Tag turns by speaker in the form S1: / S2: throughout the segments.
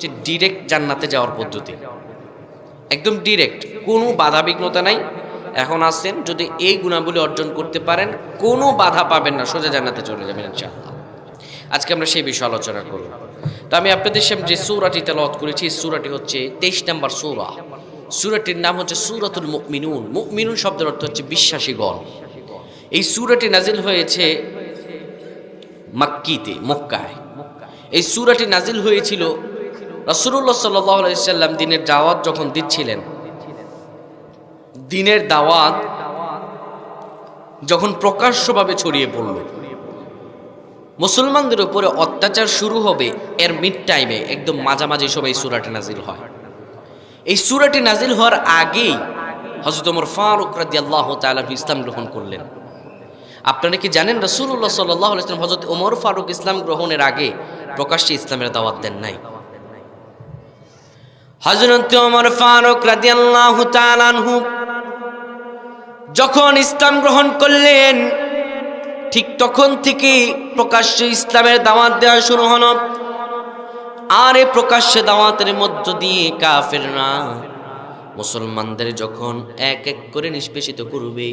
S1: যে ডিরেক্ট জান্নাতে যাওয়ার পদ্ধতি। একদম ডিরেক্ট কোনো বাধা বিঘ্নতা নাই। এখন আসছেন যদি এই গুণাবলী অর্জন করতে পারেন, কোনো বাধা পাবেন না, সোজা জান্নাতে চলে যাবেন ইনশাআল্লাহ। আজকে আমরা সেই বিষয়ে আলোচনা করব। তো আমি আপনাদের সামনে যে সূরাটি তেলাওয়াত করেছি সূরাটি হচ্ছে তেইশ নম্বর সূরা। সূরাটির নাম হচ্ছে সূরাতুল মুমিনুন। মুমিনুন শব্দের অর্থ হচ্ছে বিশ্বাসী বিশ্বাসীগণ এই সূরাটি নাজিল হয়েছে মাক্কিতে, মক্কায়। এই সূরাটি নাজিল হয়েছিল রাসূলুল্লাহ সাল্লাল্লাহু আলাইহি সাল্লাম দিনের দাওয়াত যখন দিচ্ছিলেন, দিনের দাওয়াত যখন প্রকাশ্যভাবে ছড়িয়ে পড়ল, মুসলমানদের উপরে অত্যাচার শুরু হবে এর মিড টাইমে একদম মাঝামাঝি এই সুরাটি নাজিল হয়। এই সুরাটি নাজিল হওয়ার আগেই হজরত ওমর ফারুক রাদি আল্লাহ তালা ইসলাম গ্রহণ করলেন। আপনারা কি জানেন রসুল্লাহ সাল্লাহ ইসলাম হজরত ওমর ফারুক ইসলাম গ্রহণের আগে প্রকাশ্যে ইসলামের দাওয়াত দেন নাই? হজরত ওমর ফারুক রাদি আল্লাহ তালানহু যখন ইসলাম গ্রহণ করলেন, ঠিক তখন থেকে প্রকাশ্যে ইসলামের দাওয়াত দেওয়া শুরু হলো। আর এই প্রকাশ্যে দাওয়াতের মধ্য দিয়ে কাফেররা মুসলমানদের যখন এক এক করে নিষ্পেষিত করবে,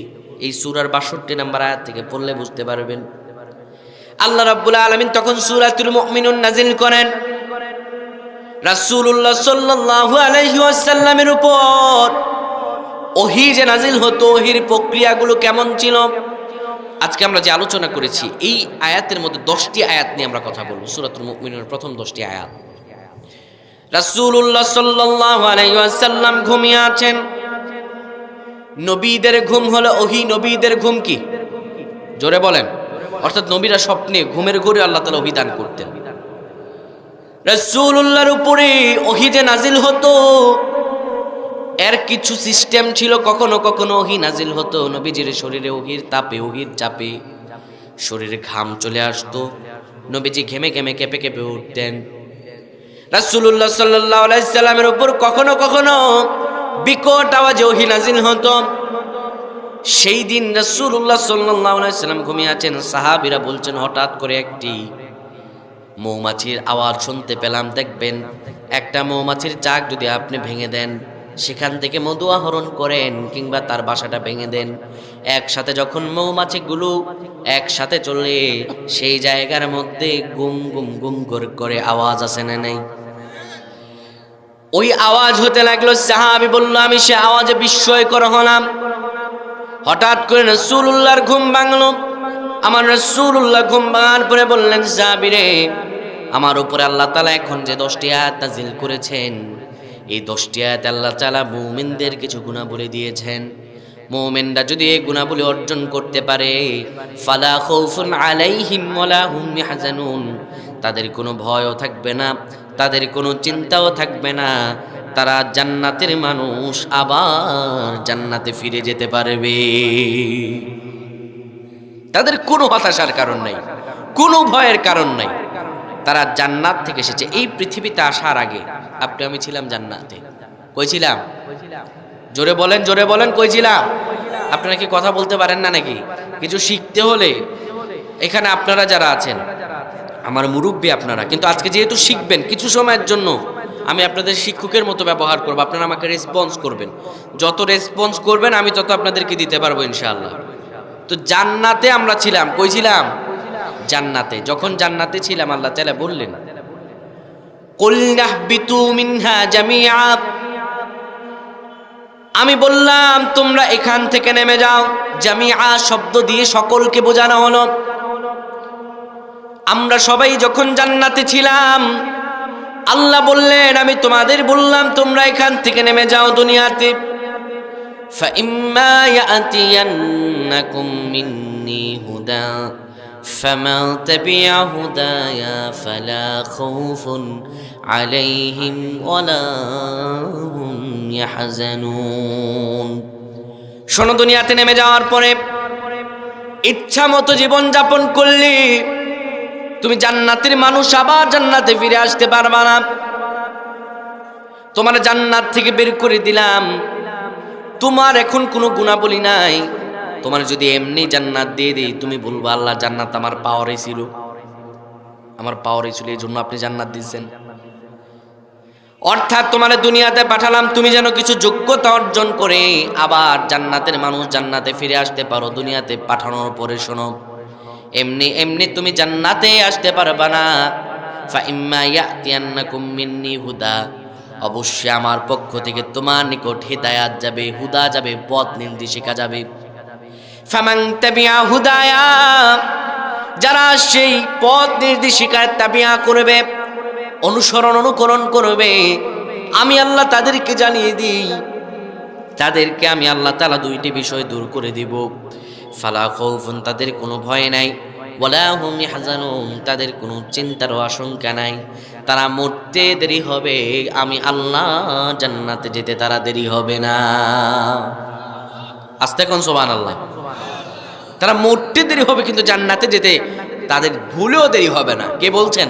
S1: এই সুরার বাষট্টি নাম্বার আয়াত থেকে পড়লে বুঝতে পারবেন। আল্লাহ রাব্বুল আলামিন তখন সূরাতুল মুমিনুন নাজিল করেন। রাসূলুল্লাহ সাল্লাল্লাহু আলাইহি ওয়াসাল্লামের উপর ওহি যে নাজিল হতো, ওহির প্রক্রিয়াগুলো কেমন ছিল? আজকে আমরা যে আলোচনা করেছি, এই আয়াতের মধ্যে দশটি আয়াত নিয়ে আমরা কথা বলব, সুরাতুল প্রথম দশটি আয়াত। রাসূলুল্লাহ সাল্লাল্লাহু আলাইহি ওয়াসাল্লাম ঘুমিয়ে আছেন। নবীদের ঘুম হলো ওহি, নবীদের ঘুম কি? জোরে বলেন। অর্থাৎ নবীরা স্বপ্নে ঘুমের ঘরে আল্লাহ তাআলা ওহি দান করতেন। রাসূলুল্লাহর উপরে যে নাজিল হতো। এর কিছু সিস্টেম ছিল, কখনো কখনো ওহি নাজিল হতো। নবীজির শরীরে ওহির তাপে, ওহির চাপে শরীরে ঘাম চলে আসতো। নবীজি ঘেমে ঘেমে কেঁপে কেঁপে উঠতেন। আলাইহি সাল্লামের উপর কখনো কখনো বিকট আওয়াজে ওহি নাজিল হতো। সেই দিন রাসূলুল্লাহ সাল্লাল্লাহু আলাইহি সাল্লাম ঘুমিয়ে আছেন। সাহাবীরা বলছেন, হঠাৎ করে একটি মৌমাছির আওয়াজ শুনতে পেলাম, দেখবেন একটা মৌমাছির চাক যদি আপনি ভেঙে দেন, সেখান থেকে মধু আহরণ করেন কিংবা তার বাসাটা ভেঙে দেন। একসাথে যখন মৌমাছিগুলো একসাথে চলে, সেই জায়গার মধ্যে গুম গুম গুম করে করে আওয়াজ আসে না নাই? ওই আওয়াজ হতে লাগল, সাহাবি বলল, আমি সে আওয়াজে বিস্ময়কর হলাম। হঠাৎ করে রসুল্লাহর ঘুম ভাঙলো। আমার রসুল্লাহ ঘুম ভাঙার পরে বললেন সাহাবিরে আমার উপরে আল্লাহ তালা এখন যে দশটি আয়াত নাজিল করেছেন, এই দশটি আয়াত আল্লাহ তালা মুমিনদের কিছু গুণা বলে দিয়েছেন। মুমিনরা যদি এই গুণাবলী অর্জন করতে পারে, ফালা খৌফুন আলাইহিম ওয়ালা হুম ইয়াহজানুন। তাদের কোনো ভয়ও থাকবে না, তাদের কোনো চিন্তাও থাকবে না। তারা জান্নাতের মানুষ, আবার জান্নাতে ফিরে যেতে পারবে। তাদের কোনো হতাশার কারণ নাই, কোনো ভয়ের কারণ নাই। তারা জান্নাত থেকে এসেছে। এই পৃথিবীতে আসার আগে আপনি, আমি ছিলাম জান্নাতে। কইছিলাম জোরে বলেন জোরে বলেন কইছিলাম আপনারা কি কথা বলতে পারেন না নাকি? কিছু শিখতে হলে এখানে আপনারা যারা আছেন, আমার মুরব্বী আপনারা। কিন্তু আজকে যেহেতু শিখবেন, কিছু সময়ের জন্য আমি আপনাদের শিক্ষকের মতো ব্যবহার করব। আপনারা আমাকে রেসপন্স করবেন। যত রেসপন্স করবেন, আমি তত আপনাদেরকে দিতে পারব ইনশাআল্লাহ। তো জান্নাতে আমরা ছিলাম, কই ছিলাম? জান্নাতে। যখন জান্নাতে ছিলাম, আল্লাহ তাআলা বললেন আমি বললাম, তোমরা এখান থেকে নেমে যাও। জামিআ শব্দ দিয়ে সকলকে বোঝানো হলো। আমরা সবাই যখন জান্নাতে ছিলাম, আল্লাহ বললেন, আমি তোমাদের বললাম, তোমরা এখান থেকে নেমে যাও দুনিয়াতে। فإما يأتينكم مني هدى فمن تبع هدايا فلا خوف عليهم ولا هم يحزنون শোনো দুনিয়াতে নেমে যাওয়ার পরে ইচ্ছা মতো জীবন যাপন করলে তুমি জান্নাতের মানুষ আবার জান্নাতে ফিরে আসতে পারবা না তোমার জান্নাত থেকে বের করে দিলাম তোমার এখন কোনো গুণাবলী নাই। তোমার যদি এমনি জান্নাত দিয়ে দিই, তুমি বলব, আল্লাহ, জান্নাত আমার পাওয়ারে ছিল। আমার পাওয়ারে ছিল এই জন্য আপনি জান্নাত দিচ্ছেন। অর্থাৎ তোমার দুনিয়াতে পাঠালাম, তুমি যেন কিছু যোগ্যতা অর্জন করে আবার জান্নাতের মানুষ জান্নাতে ফিরে আসতে পারো, দুনিয়াতে পাঠানোর পরে শোনো। এমনি এমনি তুমি জান্নাতে আসতে পারবা না। ফাইম্মা ইয়াতিয়ান্নাকুম মিন্নি হুদা। অবশ্যই আমার পক্ষ থেকে তোমার নিকট হিদায়াত যাবে, হুদা যাবে, পথ নির্দেশিকা যাবে। যারা সেই পথ নির্দেশিকার তাবিয়া করবে, অনুসরণ অনুকরণ করবে, আমি আল্লাহ তাদেরকে জানিয়ে দিই। তাদেরকে আমি আল্লাহ তালা দুইটি বিষয় দূর করে দিব। ফালা খৌফুন, তাদের কোনো ভয় নাই। ওয়ালা হুম হাজানুন তাদের কোনো চিন্তারও আশঙ্কা নাই। তারা মরতে দেরি হবে, আমি আল্লাহ জান্নাতে যেতে তারা দেরি হবে না। আস্তে কোন সোবান আল্লাহ তারা মরতে দেরি হবে কিন্তু জান্নাতে যেতে তাদের ভুলেও দেরি হবে না। কে বলছেন?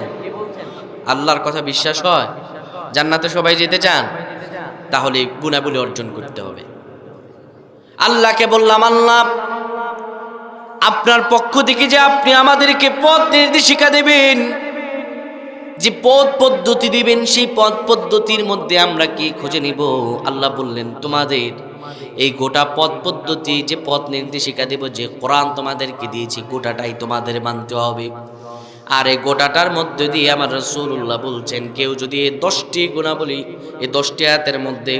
S1: আল্লাহর কথা বিশ্বাস হয়? জান্নাতে সবাই যেতে চান? তাহলে গুণাবলী অর্জন করতে হবে। আল্লাহকে বললাম, আল্লাহ, আপনার পক্ষ থেকে যে আপনি আমাদেরকে পথ নির্দেশিকা দেবেন যে পথ পদ্ধতি দিবেন, সেই পথ পদ্ধতির মধ্যে আমরা কি খুঁজে নিব? আল্লাহ বললেন, তোমাদের এই গোটা পথ পদ্ধতি, যে পথ নির্দেশিকা দেব, যে কোরআন তোমাদেরকে দিয়েছি, গোটাটাই তোমাদের মানতে হবে। আর এই গোটাটার মধ্যে দিয়ে আমার রসুল্লাহ বলছেন, কেউ যদি এই দশটি গুণাবলী, এই দশটি আয়াতের মধ্যে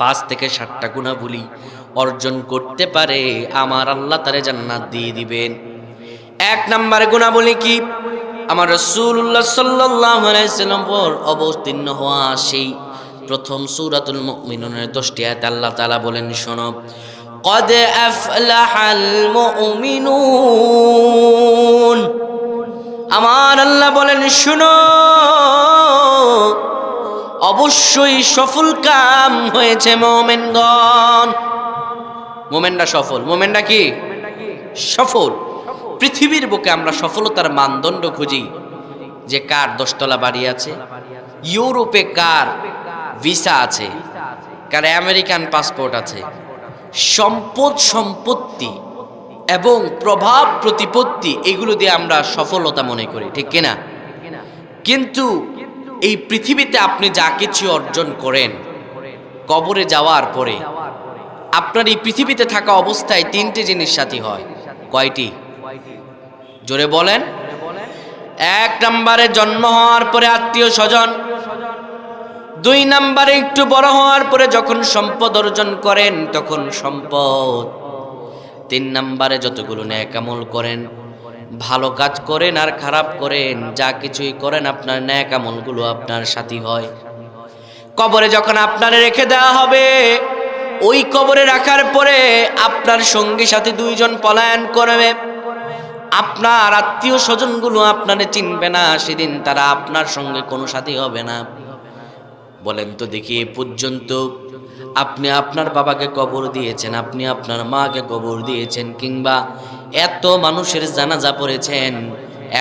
S1: পাঁচ থেকে ষাটটা গুণাবলী অর্জন করতে পারে, আমার আল্লাহ তারে জান্নাত দিয়ে দিবেন। এক নম্বরে গুণাবলী কি? আমার রসুল্লাহ সাল্লাম পর অবতীর্ণ হওয়া সেই প্রথম সূরাতুল মুমিনুনের দশটি আয়াত আল্লাহ তাআলা বলেন শোনো قد أفلح المؤمنون আমার আল্লাহ বলেন শুনো অবশ্যই সফল কাম হয়েছে মোমেনগণ মোমেনটা সফল মোমেনটা কি সফল পৃথিবীর বুকে আমরা সফলতার মানদণ্ড খুঁজি। যে কার দশতলা বাড়ি আছে? ইউরোপে কার ভিসা আছে? কার আমেরিকান পাসপোর্ট আছে? সম্পদ, সম্পত্তি এবং প্রভাব, প্রতিপত্তি এগুলো দিয়ে আমরা সফলতা মনে করি, ঠিক কিনা? কিন্তু এই পৃথিবীতে আপনি যা কিছু অর্জন করেন, কবরে যাওয়ার পরে, আপনার এই পৃথিবীতে থাকা অবস্থায় তিনটে জিনিস সাথী হয়। কয়টি? জোরে বলেন। এক নম্বরে জন্ম হওয়ার পরে আত্মীয় স্বজন। দুই নম্বরে একটু বড় হওয়ার পরে যখন সম্পদ অর্জন করেন তখন সম্পদ। তিন নম্বরে যতগুলো ন্যাকামল করেন ভালো কাজ করেন আর খারাপ করেন যা কিছুই করেন আপনার ন্যাকামলগুলো আপনার সাথী হয়। কবরে যখন আপনারে রেখে দেওয়া হবে ওই কবরে রাখার পরে আপনার সঙ্গী সাথে দুইজন পলায়ন করবে। আপনার আত্মীয় স্বজনগুলো আপনারে চিনবে না, সেদিন তারা আপনার সঙ্গে কোনো সাথী হবে না। বলেন তো দেখি এ পর্যন্ত আপনি আপনার বাবাকে কবর দিয়েছেন, আপনি আপনার মাকে কবর দিয়েছেন, কিংবা এত মানুষের জানাজা পড়েছেন,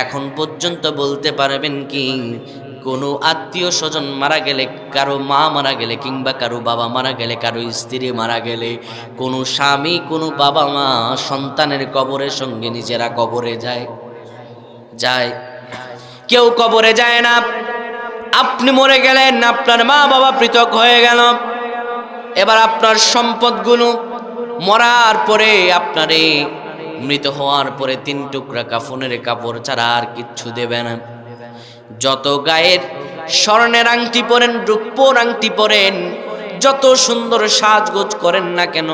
S1: এখন পর্যন্ত বলতে পারবেন কি কোনো আত্মীয় স্বজন মারা গেলে, কারও মা মারা গেলে কিংবা কারও বাবা মারা গেলে, কারও স্ত্রী মারা গেলে, কোনো স্বামী, কোনো বাবা মা সন্তানের কবরের সঙ্গে নিজেরা কবরে যায়। যায়। কেউ কবরে যায় না। আপনি মরে গেলেন, আপনার মা বাবা পৃথক হয়ে গেল। এবার আপনার সম্পদগুলো মরার পরে, আপনারে মৃত হওয়ার পরে তিন টুকরা কাফনের কাপড় ছাড়া আর কিচ্ছু দেবে না। যত গায়ের স্বর্ণের আংটি পরেন, রূপোর আংটি পরেন, যত সুন্দর সাজগোজ করেন না কেন,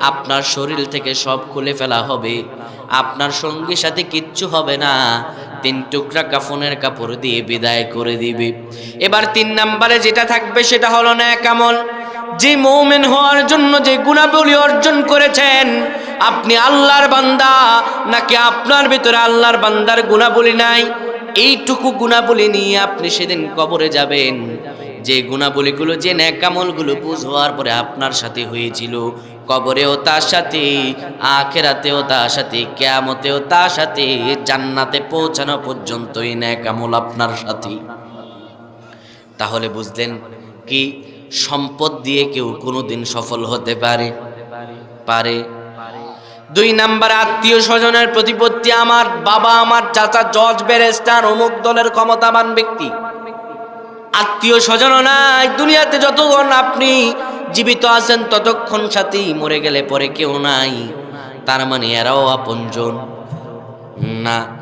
S1: আপনার শরীর থেকে সব খুলে ফেলা হবে। আপনার সঙ্গী সাথে কিচ্ছু হবে না। তিন টুকরা কাফনের কাপড় দিয়ে বিদায় করে দিবে। এবার তিন নাম্বারে যেটা থাকবে সেটা হলো না কামল যে মৌমেন হওয়ার জন্য যে গুণাবলী অর্জন করেছেন, আপনি আল্লাহর বান্দা, নাকি আপনার ভিতরে আল্লাহর বান্দার গুণাবলী নাই? এইটুকু গুণাবলী নিয়ে আপনি সেদিন কবরে যাবেন। যে গুণাবলীগুলো, যে ন্যাকামলগুলো বুঝ হওয়ার পরে আপনার সাথে হয়েছিল, কবরেও তার সাথে, আখেরাতেও তার সাথে, কেয়ামতেও তার সাথে, জান্নাতে পৌঁছানো পর্যন্ত এই ন্যাকামল আপনার সাথে। তাহলে বুঝলেন কি, সম্পদ দিয়ে কেউ কোনোদিন সফল হতে পারে? পারে। দুই নাম্বার আত্মীয় স্বজনের প্রতিপত্তি আমার, বাবা আমার, চাচা জজ ব্যারিস্টার, অমুক দলের ক্ষমতাবান ব্যক্তি। আত্মীয় স্বজন নাই, দুনিয়াতে যতক্ষণ আপনি জীবিত আছেন ততক্ষণ সাথী মরে গেলে পরে কেউ নাই। তার মানে এরাও আপনজন। না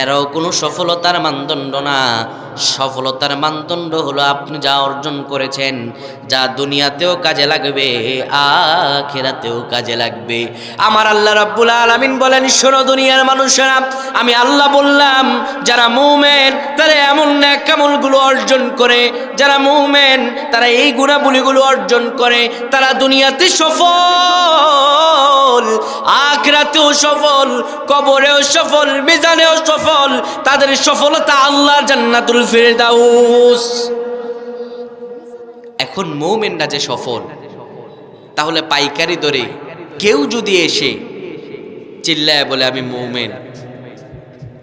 S1: এরাও কোনো সফলতার মানদণ্ড না। সফলতার মানদণ্ড হলো আপনি যা অর্জন করেছেন, যা দুনিয়াতেও কাজে লাগবে, আখেরাতেও কাজে লাগবে। আমার আল্লাহ রাব্বুল আলামিন বলেন, শোনো দুনিয়ার মানুষেরা, আমি আল্লাহ বললাম, যারা মুমেন, তারা এমন ন্যাক কামলগুলো অর্জন করে, যারা মুমেন, তারা এই গুণাবলীগুলো অর্জন করে, তারা দুনিয়াতে সফল, আখরাতেও সফল, কবরেও সফল, মিজানেও সফল তাদের সফলতা আল্লাহর জান্নাতুল ফিরদাউস। এখন মৌমেনরা যে সফল, তাহলে পাইকারি দরে কেউ যদি এসে চিল্লায় বলে, আমি মৌমেন।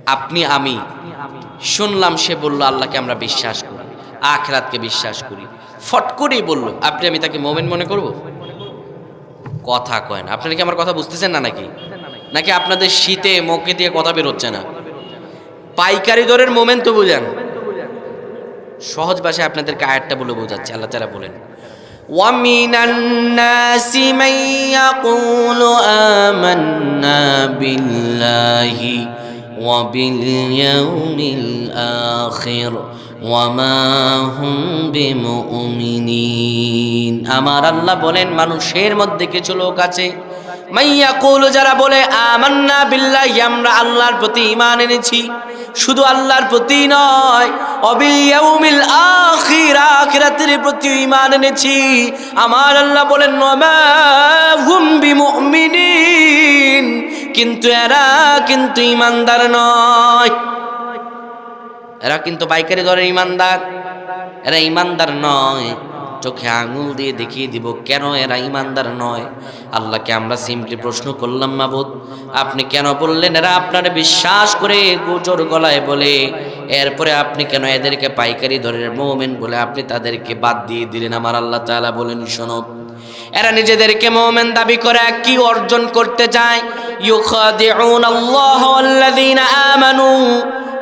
S1: আপনি, আমি। শুনলাম সে বলল, আল্লাহকে আমরা বিশ্বাস করি, আখরাতকে বিশ্বাস করি। ফট করেই বলল, আপনি, আমি তাকে মোমেন মনে করব? কথা কয় না। আপনারা কি আমার কথা বুঝতেছেন না নাকি? নাকি আপনাদের শীতে মুখে দিয়ে কথা বেরোচ্ছে না? পাইকারি দরের মোমেন তো বুঝেন সহজ ভাষায় আপনাদেরকে আয়াতটা বলে বোঝাচ্ছে আল্লাহ তারা বলেন ومن الناس من يقول آمنا بالله وباليوم الآخر وما هم بمؤمنين আমার আল্লাহ বলেন মানুষের মধ্যে কিছু লোক আছে মাইয়া কৌল যারা বলে আমান্না বিল্লাহি আমরা আল্লাহর প্রতি ঈমান এনেছি শুধু আল্লাহর প্রতি নয়, অবিল আখির, আখিরাতের প্রতি ঈমান এনেছি। আমার আল্লাহ বলেন বিমুমিনিন। কিন্তু এরা কিন্তু ইমানদার নয়। এরা কিন্তু পাইকারি দরের ইমানদার এরা ইমানদার নয়। চোখে আঙুল দিয়ে দেখিয়ে দিব, কেন এরা ইমানদার নয়? আল্লাহকে আমরা সিম্পলি প্রশ্ন করলাম, মাবুদ, আপনি কেন বললেন এরা আপনার বিশ্বাস করে গোচর গলায় বলে? এরপরে আপনি কেন এদেরকে পাইকারি দরের মোমেন বলে আপনি তাদেরকে বাদ দিয়ে দিলেন? আমার আল্লাহ তাআলা বলেন, শোনো, এরা নিজেদেরকে মোমেন দাবি করে কি অর্জন করতে চায়? আল্লাহ আমানু,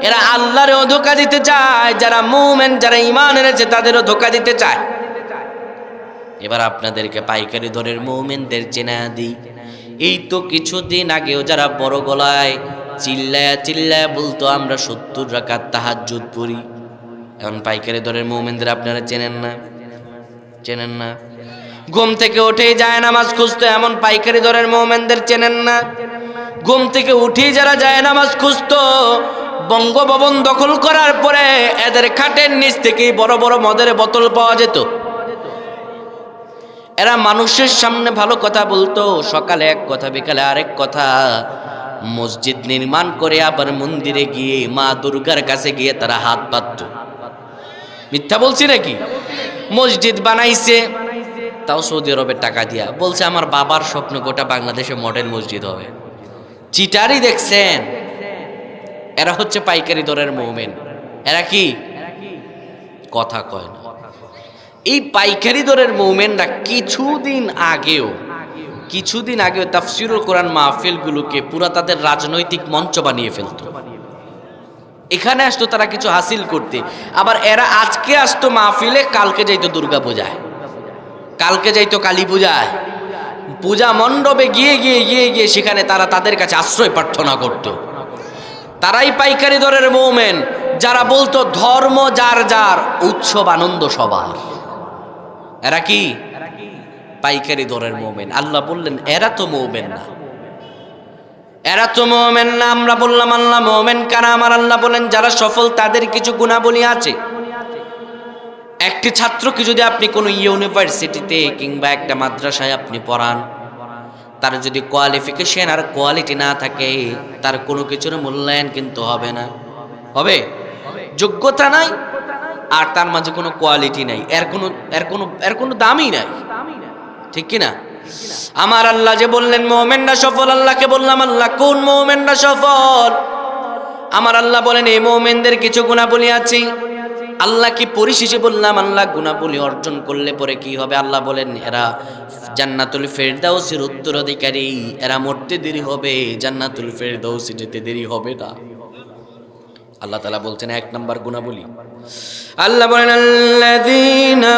S1: এরা আল্লাহরেও ধোকা দিতে চায়, যারা মুমেন, যারা ইমান এনেছে তাদেরও ধোকা দিতে চায়। এবার আপনাদেরকে পাইকারি দরের মৌমেনদের চেনা দিই। এই তো কিছুদিন আগেও যারা বড় গলায় চিল্লায়া চিল্লায়া বলতো, আমরা সত্তর রাকাত তাহাজ্জুদ পড়ি। এখন পাইকারি দরের মৌমেনদের আপনারা চেনেন না? চেনেন না? ঘুম থেকে উঠেই যায় নামাজ খুঁজতো, এমন পাইকারি দরের মৌমেনদের চেনেন না? ঘুম থেকে উঠেই যারা যায় নামাজ খুঁজতো, বঙ্গভবন দখল করার পরে এদের খাটের নিচ থেকেই বড় বড় মদের বোতল পাওয়া যেত। এরা মানুষের সামনে ভালো কথা বলতো, সকালে এক কথা, বিকালে আরেক কথা। মসজিদ নির্মাণ করে আবার মন্দিরে গিয়ে মা দুর্গার কাছে গিয়ে তারা হাত পাতত মিথ্যা বলছি নাকি? মসজিদ বানাইছে, তাও সৌদি আরবের টাকা দিয়া। বলছে, আমার বাবার স্বপ্ন গোটা বাংলাদেশে মডেল মসজিদ হবে। চিটারি দেখছেন? এরা হচ্ছে পাইকারি দরের মৌমেন। এরা কি? কথা কয় না। এই পাইকারি দরের মৌমেনরা কিছুদিন আগেও কিছুদিন আগেও তাফসিরুল কোরআন মাহফিলগুলোকে পুরা তাদের রাজনৈতিক মঞ্চ বানিয়ে ফেলতো। এখানে আসতো তারা কিছু হাসিল করতে। আবার এরা আজকে আসতো মাহফিলে, কালকে যাইতো দুর্গা পূজায়। কালকে যাইতো কালী পূজায়। পূজা মণ্ডপে গিয়ে গিয়ে গিয়ে গিয়ে সেখানে তারা তাদের কাছে আশ্রয় প্রার্থনা করত। তারাই পাইকারি দরের মৌমেন, যারা বলতো ধর্ম যার যার, উৎসব আনন্দ সবার। এরা কি? পাইকারি দরের মোমেন। আল্লাহ বললেন, এরা তো মোমেন না। এরা তো মোমেন না। আমরা বললাম, আল্লাহ মোমেন কারা? আমার আল্লাহ বলেন, যারা সফল, তাদের কিছু গুণাবলী আছে। একটি ছাত্রকে যদি আপনি কোনো ইউনিভার্সিটিতে কিংবা একটা মাদ্রাসায় আপনি পড়ান, তার যদি কোয়ালিফিকেশন আর কোয়ালিটি না থাকে, তার কোনো কিছুর মূল্যায়ন কিন্তু হবে না। হবে? যোগ্যতা নাই? আর তার মাঝে কোনো কোয়ালিটি নাই। এর কোনো এর কোনো এর কোনো দামই নাই। ঠিক কি না আমার আল্লাহ যে বললেন, মোমেনরা সফল আল্লাহকে বললাম, আল্লাহ, কোন মোমেনরা সফল? আমার আল্লাহ বলেন, এই মোমেনদের কিছু গুণাবলী আছে। আল্লাহ কি পরিশেষে বললাম, আল্লাহ গুণাবলী অর্জন করলে পরে কি হবে? আল্লাহ বলেন, এরা জান্নাতুল ফেরদাউসের উত্তরাধিকারী। এরা মরতে দেরি হবে। জান্নাতুল ফেরদাউসে যেতে দেরি হবে না। আল্লাহ তালা বলছেন, এক নম্বর গুণাবলী। আল্লাহ বলেন, আল্লাযীনা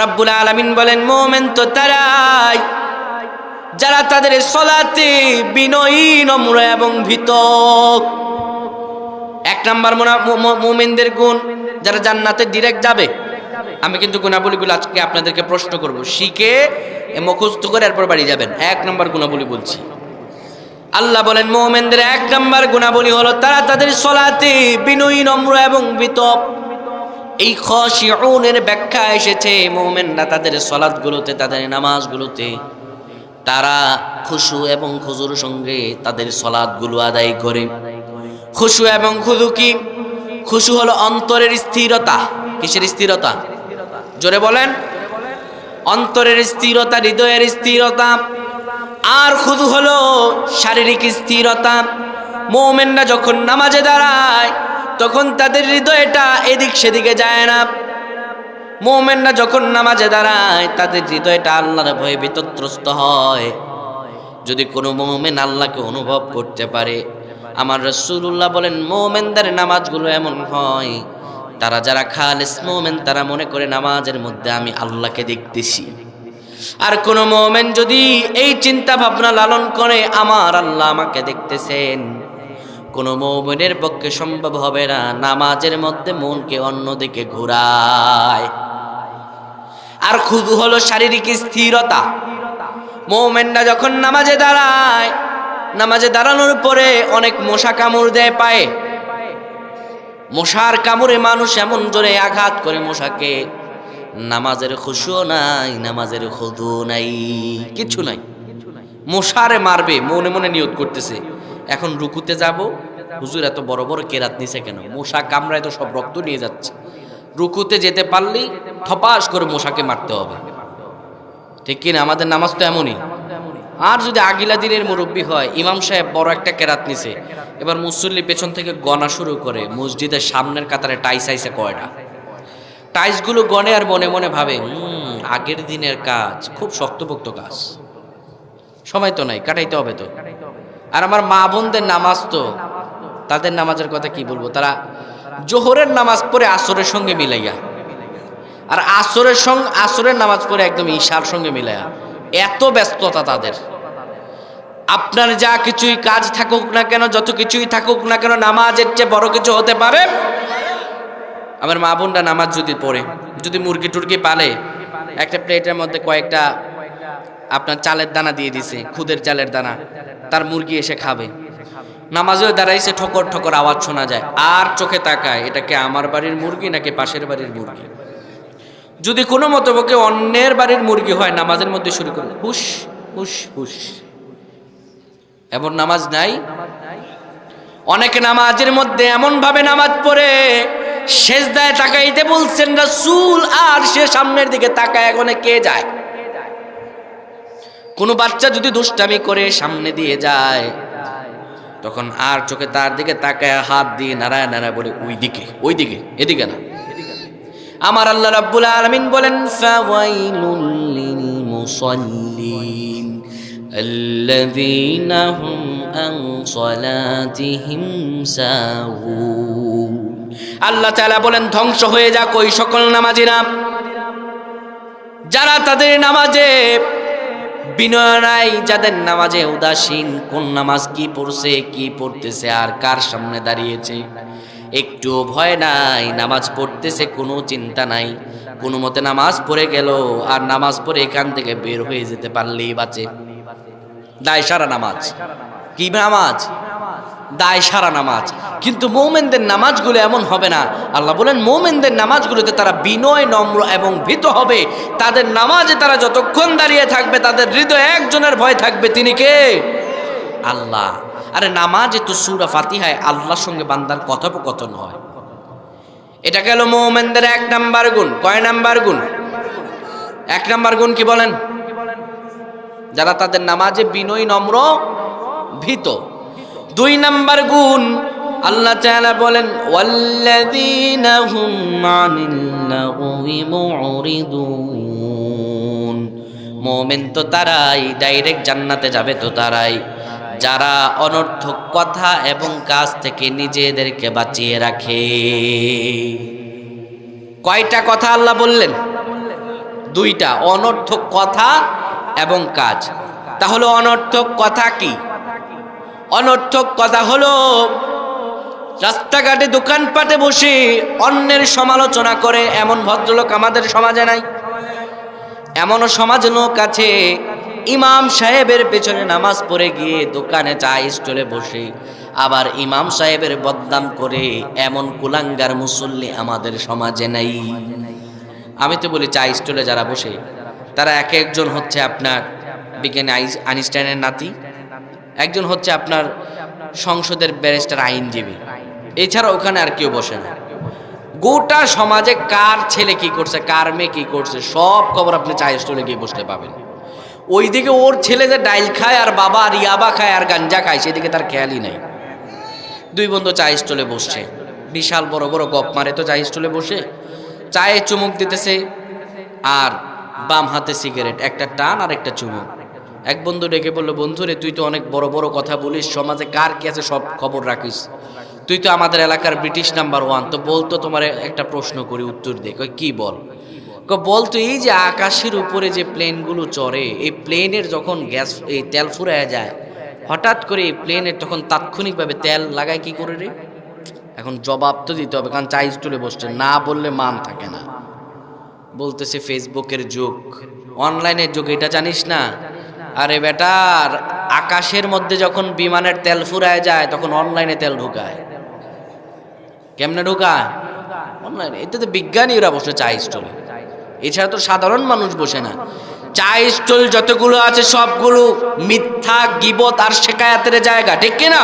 S1: রাব্বুল আলামিন বলেন, মোমেন তো তারাই, যারা তাদের সলাতে বিনয়ী, নম্র এবং ভীত। এক নাম্বার মোমেনদের গুণ, যারা জান্নাতে ডিরেক্ট যাবে আমি কিন্তু গুণাবলীগুলো আজকে আপনাদেরকে প্রশ্ন করব। শিখে মুখস্থ করে এরপর বাড়ি যাবেন। এক নাম্বার গুণাবলী বলছি। আল্লাহ বলেন, মোমেনদের এক নাম্বার গুণাবলী হলো তারা তাদের সলাতে বিনয়ী, নম্র এবং ভীত এই খশিউনের ব্যাখ্যা এসেছে, মোমেনরা তাদের সলাদগুলোতে তাদের নামাজগুলোতে, তারা খুশু এবং খুজুর সঙ্গে তাদের সলাদগুলো আদায় করে। খুশু এবং খুদু কি? খুশু হলো অন্তরের স্থিরতা। কিসের স্থিরতা? জোরে বলেন। অন্তরের স্থিরতা, হৃদয়ের স্থিরতা। আর খুদু হলো শারীরিক স্থিরতা। মোমেনরা যখন নামাজে দাঁড়ায়, তখন তাদের হৃদয়টা এদিক সেদিকে যায় না। মোমেনরা যখন নামাজে দাঁড়ায়, তাদের হৃদয়টা আল্লাহর ভয়ে বিতত্রস্ত হয়। যদি কোনো মোমেন আল্লাহকে অনুভব করতে পারে, আমার রসুল্লাহ বলেন, মোমেনদের নামাজগুলো এমন হয় তারা যারা খালেস মোমেন, তারা মনে করে নামাজের মধ্যে আমি আল্লাহকে দেখতেছি। আর কোন মোমেন যদি এই চিন্তা ভাবনা লালন করে, আমার আল্লাহ আমাকে দেখতেছেন। কোন মৌমেনের পক্ষে সম্ভব হবে না, নামাজের মধ্যে মনকে অন্যদিকে ঘোরায়। আর খুদ হলো শারীরিক স্থিরতা। মৌমেনরা যখন নামাজে দাঁড়ায়, নামাজে দাঁড়ানোর পরে অনেক মশা কামড় দেয় পায়ে। মশার কামড়ে মানুষ এমন জোরে আঘাত করে মশাকে। নামাজের খুশিও নাই, নামাজের খুদু নাই কিছু নাই। মশারে মারবে, মনে মনে নিয়ত করতেছে। এখন রুকুতে যাব, হুজুর এত বড় বড় কেরাত নিছে কেন? মশা কামড়ায় তো সব রক্ত নিয়ে যাচ্ছে। রুকুতে যেতে পারলেই থপাস করে মশাকে মারতে হবে। ঠিক কিনা? আমাদের নামাজ তো এমনই। আর যদি আগিলা দিনের মুরব্বী হয় ইমাম সাহেব বড় একটা কেরাত নিছে। এবার মুসল্লি পেছন থেকে গনা শুরু করে মসজিদের সামনের কাতারে টাইস আইসে কয়টা। টাইসগুলো গনে আর মনে মনে ভাবে "হুম, আগের দিনের কাজ খুব শক্তপোক্ত কাজ। সময় তো নাই কাটাইতে হবে তো। আর আমার মা বোনদের নামাজ তো তাদের নামাজের কথা কি বলব? তারা জোহরের নামাজ পড়ে আসরের সঙ্গে মিলাইয়া আর আসরের সঙ্গে আসরের নামাজ পড়ে একদম ঈশার সঙ্গে মিলাইয়া। এত ব্যস্ততা তাদের। আপনার যা কিছুই কাজ থাকুক না কেন, যত কিছুই থাকুক না কেন, নামাজের চেয়ে বড় কিছু হতে পারে? আমার মা বোনরা নামাজ যদি পড়ে, যদি মুরগি টুরগি পালে, একটা প্লেটের মধ্যে কয়েকটা আপনার চালের দানা দিয়ে দিছে, খুদের চালের দানা, তার মুরগি এসে খাবে। নামাজেও দাঁড়াইছে, ঠকর ঠকর আওয়াজ শোনা যায়। আর চোখে তাকায়, এটা কি আমার বাড়ির মুরগি নাকি পাশের বাড়ির মুরগি? যদি কোনো মতো পক্ষে অন্যের বাড়ির মুরগি হয়, নামাজের মধ্যে শুরু করে হুস হুস হুস এমন নামাজ নাই। অনেকে নামাজের মধ্যে এমন ভাবে নামাজ পড়ে শেষ দায় তাকাইতে বলছেন, রাসূল, আর সে সামনের দিকে তাকায়, এখন কে যায়? কোনো বাচ্চা যদি দুষ্টামি করে, সামনে দিয়ে যায়, তখন আর চোখে তার দিকে তাকায়, হাত দিয়ে নারায় নারায় বলে ওই দিকে ওই দিকে এদিকে না। আমার আল্লাহ রাব্বুল আলামিন বলেন, ফাওয়াইলুল লিল মুসাল্লিন আল্লাযীনা হুম আন সালাতিহিম সাহুন আল্লাহ তাআলা বলেন, ধ্বংস হয়ে যাক ওই সকল নামাজীরা। যারা তাদের নামাজে বিনয় নাই, যাদের নামাজে উদাসীন, কোন নামাজ কি পড়ছে, কি পড়তেছে, আর কার সামনে দাঁড়িয়েছে? একটু ভয় নাই, নামাজ পড়তেছে কোনো চিন্তা নাই। কোনো মতে নামাজ পড়ে গেল, আর নামাজ পড়ে এখান থেকে বের হয়ে যেতে পারলেই বাঁচে। দায় সারা নামাজ। কি নামাজ? দায় সারা নামাজ। কিন্তু মৌমেনদের নামাজগুলো এমন হবে না। আল্লাহ বলেন, মৌমেনদের নামাজগুলোতে তারা বিনয়, নম্র এবং ভীত হবে। তাদের নামাজে তারা যতক্ষণ দাঁড়িয়ে থাকবে, তাদের হৃদয় একজনের ভয় থাকবে। তিনি কে? আল্লাহ। আরে নামাজে তো সুরা ফাতিহায় আল্লাহর সঙ্গে বান্দার কথোপকথন হয়। এটা গেল মৌমেনদের এক নাম্বার গুণ। কয় নাম্বার গুণ? এক নাম্বার গুণ কি বলেন? যারা তাদের নামাজে বিনয় নম্র, ভীত। দুই নাম্বার গুণ, আল্লাহ তাআলা বলেন, ওয়াল্লাযীনা হুম আনিল মুরিদুন। মোমেন তো তারাই, ডাইরেক্ট জান্নাতে যাবে তো তারাই। যারা অনর্থক কথা এবং কাজ থেকে নিজেদেরকে বাঁচিয়ে রাখে। কয়টা কথা আল্লাহ বললেন? দুইটা, অনর্থক কথা এবং কাজ। তাহলে অনর্থক কথা কি? অনর্থক কথা হলো, রাস্তাঘাটে, দোকানপাটে বসে অন্যের সমালোচনা করে, এমন ভদ্রলোক আমাদের সমাজে নাই। এমনও সমাজ লোক আছে ইমাম সাহেবের পেছনে নামাজ পড়ে গিয়ে দোকানে চা স্টলে বসে, আবার ইমাম সাহেবের বদনাম করে এমন কুলাঙ্গার মুসল্লি আমাদের সমাজে নাই। আমি তো বলি চা স্টলে যারা বসে, তারা এক একজন হচ্ছে আপনার বিজ্ঞানী আইনস্টাইনের নাতি, একজন হচ্ছে আপনার সংসদের ব্যারিস্টার আইনজীবী। এছাড়া ওখানে আর কেউ বসে না। গোটা সমাজে কার ছেলে কি করছে, কার মেয়ে কি করছে, সব খবর আপনি চা স্টলে গিয়ে বসতে পাবেন। ওইদিকে ওর ছেলে যে ডাইল খায় আর বাবা আর ইয়াবা খায় আর গাঞ্জা খায়, সেদিকে তার খেয়ালই নাই। দুই বন্ধু চা স্টলে বসছে। বিশাল বড় বড় গপ মারে তো চা স্টলে বসে। চায়ে চুমুক দিতেছে আর বাম হাতে সিগারেট, একটা টান আর একটা চুমুক। এক বন্ধু ডেকে বলল বন্ধু রে তুই তো অনেক বড় বড় কথা বলিস, সমাজে কার কি আছে সব খবর রাখিস? তুই তো আমাদের এলাকার ব্রিটিশ নাম্বার ওয়ান, তো বলতো তোমার একটা প্রশ্ন করি, উত্তর দে। কি বল? বলতো এই যে আকাশের উপরে যে প্লেনগুলো চড়ে, এই প্লেনের যখন গ্যাস, এই তেল ফুরায় যায়, হঠাৎ করে এই প্লেনের তখন তাৎক্ষণিকভাবে তেল লাগায় কি করে রে? এখন জবাব তো দিতে হবে, কারণ চাইজ তুলে বসছে, না বললে মান থাকে না। বলতেছে ফেসবুকের যুগ, অনলাইনের যুগ, এটা জানিস না? আরে বেটার আকাশের মধ্যে যখন বিমানের তেল ফুরায় যায়, তখন অনলাইনে তেল ঢুকায়। কেমনে ঢুকায়? অনলাইনে, এতে তো বিজ্ঞানীরা বসে চা স্টলে। এছাড়া তো সাধারণ মানুষ বসে না। চা স্টল যতগুলো আছে সবগুলো মিথ্যা, গিবত আর শেখায়াতের জায়গা, ঠিক কিনা?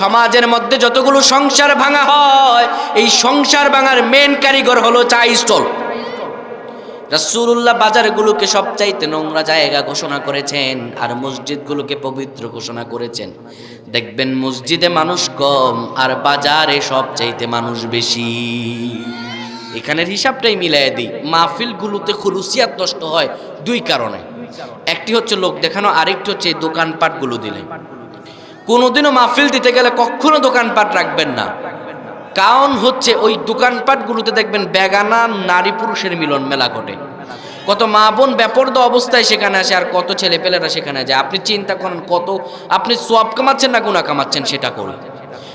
S1: সমাজের মধ্যে যতগুলো সংসার ভাঙা হয়, এই সংসার ভাঙার মেন কারিগর হলো চা স্টল রাসূলুল্লাহ বাজারগুলোকে সবচাইতে নোংরা জায়গা ঘোষণা করেছেন আর মসজিদগুলোকে পবিত্র ঘোষণা করেছেন। দেখবেন মসজিদে মানুষ কম আর বাজারে সবচাইতে মানুষ বেশি। এখানের হিসাবটাই মিলাই দিই। মাহফিলগুলোতে খুলুসিয়াত নষ্ট হয় দুই কারণে। একটি হচ্ছে লোক দেখানো, আরেকটি হচ্ছে দোকানপাটগুলো দিলে। কোনোদিনও মাহফিল দিতে গেলে কখনো দোকানপাট রাখবেন না। কারণ হচ্ছে ওই দোকানপাটগুলোতে দেখবেন বেগানা নারী পুরুষের মিলন মেলা ঘটে। কত মা বোন ব্যাপর্দ অবস্থায় সেখানে আসে আর কত ছেলে পেলেরা সেখানে যায়। আপনি চিন্তা করেন কত, আপনি সব কামাচ্ছেন না গুণা কামাচ্ছেন সেটা করি।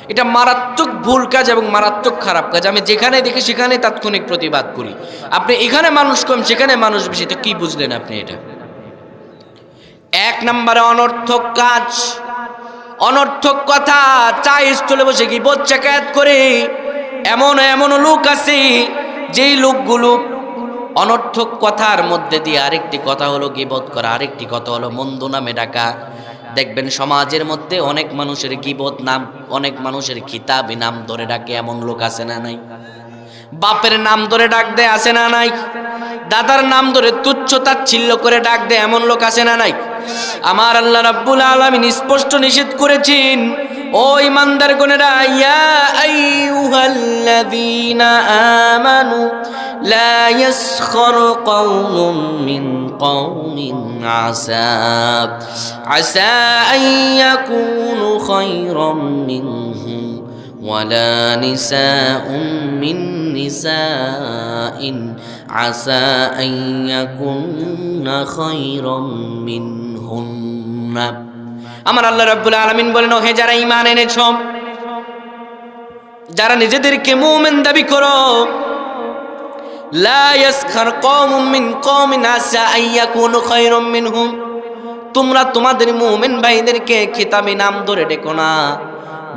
S1: এটা মারাত্মক ভুল কাজ এবং মারাত্মক খারাপ কাজ। আমি যেখানে দেখি সেখানে তাৎক্ষণিক প্রতিবাদ করি। আপনি এখানে মানুষ কম, সেখানে মানুষ বেশি। তো কি বুঝলেন আপনি এটা? এক নম্বরে অনর্থক কাজ। অনর্থক কথা চা স্টলে বসে কি বোধ করে। এমন এমন লোক আছে, যেই লোকগুলো অনর্থক কথার মধ্যে দিয়ে আরেকটি কথা হলো গিবত করা, আরেকটি কথা হলো মন্দ নামে ডাকা। দেখবেন সমাজের মধ্যে অনেক মানুষের গিবত নাম, অনেক মানুষের খিতাবি নাম ধরে ডাকে, এমন লোক আছে না নাই? বাপের নাম ধরে ডাক দেয় আছে না নাই? দাদার নাম ধরে তুচ্ছ তাচ্ছিল্য করে ডাক দেয়, এমন লোক আছে না নাই? আমার আল্লাহ রাব্বুল আলামিন স্পষ্ট নিষেধ করেছেন ও ইমানদার গণেরা ইয়া আইয়ুহাল্লাযীনা আমানু লা ইয়াসখর কওমুম মিন কওমিন আসা আসা আন ইয়াকুনু খায়রাম মিনহুম ولا نساء من نساء عسى أن يكن خيرا منهن আমার আল্লাহ রাব্বুল আলামিন বলেন হে যারা ইমান এনেছ, যারা নিজেদেরকে মুমিন দাবি করো তোমরা তোমাদের মুমিন ভাইদেরকে খিতাবি নাম ধরে ডেকো না,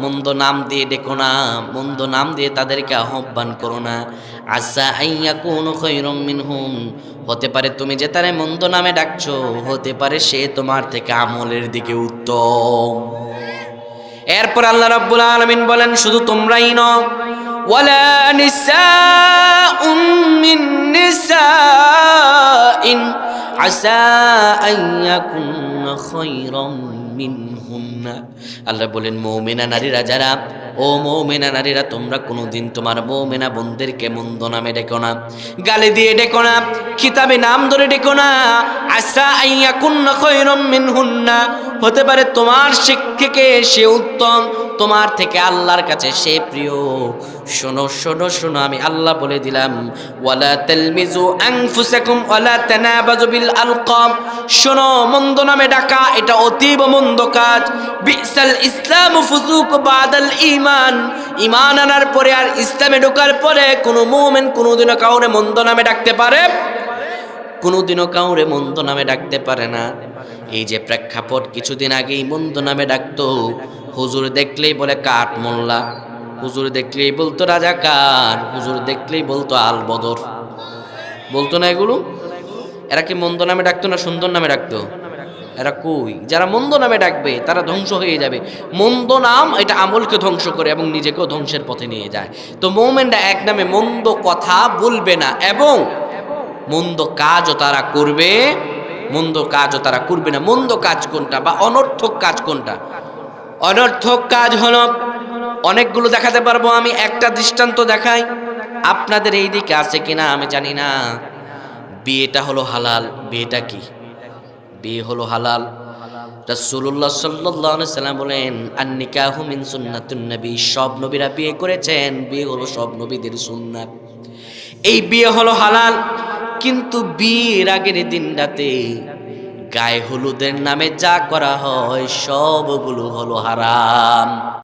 S1: মন্দ নাম দিয়ে ডেকো না, মন্দ নাম দিয়ে তাদেরকে আহ্বান করো না। আশা আইয়া কোন খৈরম মিনহুম। হতে পারে তুমি যে তারে মন্দ নামে ডাকছো, হতে পারে সে তোমার থেকে আমলের দিকে উত্তম। এরপর আল্লাহ রাব্বুল আলামিন বলেন, শুধু তোমরাই নও। ওয়ালা নিসাউম মিন নিসাইন, আসা আন ইয়াকুন খায়রাম মিনহুম। না। আল্লাহ বলেন, মৌমেনা নারীরা যারা, ও মৌমেনা নারীরা, তোমরা কোনোদিন তোমার মৌমেনা বোনদেরকে মন্দ নামে ডেকো না। গালে দিয়ে ডেকো না, খিতাবে নাম ধরে ডেকো না। আশা আইয়া কুন্না হতে পারে তোমার শিক্ষকে সে উত্তম তোমার থেকে আল্লাহর কাছে সে প্রিয়। শোনো শোনো শোনো, আমি আল্লাহ বলে দিলাম। ওয়ালা তালমিজু আনফুসাকুম ওয়ালা তানাবাজু বিল আলকাম। শোনো, মন্দ নামে ডাকা, এটা অতীব মন্দ কাজ। বিসাল ইসলাম ফুসুক বাদাল ঈমান। ঈমান আনার পরে আর ইসলামে ঢোকার পরে কোনো মুমিন কোনোদিনও কাউরে মন্দ নামে ডাকতে পারে? কোনোদিনও কাউরে মন্দ নামে ডাকতে পারে না। এই যে প্রেক্ষাপট কিছুদিন আগেই মন্দ নামে ডাকতো। হুজুর দেখলেই বলে কাঠ মোল্লা। হুজুর দেখলেই বলতো রাজা কার হুজুর দেখলেই বলতো আল বদর বলতো না এগুলো? এরা কি মন্দ নামে ডাকতো না সুন্দর নামে ডাকতো? এরা কই? যারা মন্দ নামে ডাকবে, তারা ধ্বংস হয়ে যাবে। মন্দ নাম, এটা আমলকে ধ্বংস করে এবং নিজেকেও ধ্বংসের পথে নিয়ে যায়। তো মোমেনরা এক নামে মন্দ কথা বলবে না এবং মন্দ কাজও তারা করবে, মন্দ কাজও তারা করবে না। মন্দ কাজ কোনটা বা অনর্থক কাজ কোনটা? অনর্থক কাজ হলো অনেকগুলো দেখাতে পারব, আমি একটা দৃষ্টান্ত দেখাই। আপনাদের এই দিকে আছে কিনা আমি জানি না। বিয়েটা হলো হালাল, বিয়েটা কি? বিয়ে হলো হালাল। সাল্লাম বলেন বিয়ে করেছেন, বিয়ে হলো সুন্নাত। এই বিয়ে হলো হালাল, কিন্তু বিয়ের আগের দিন রাতে গায়ে হলুদের নামে যা করা হয় সবগুলো হলো হারাম।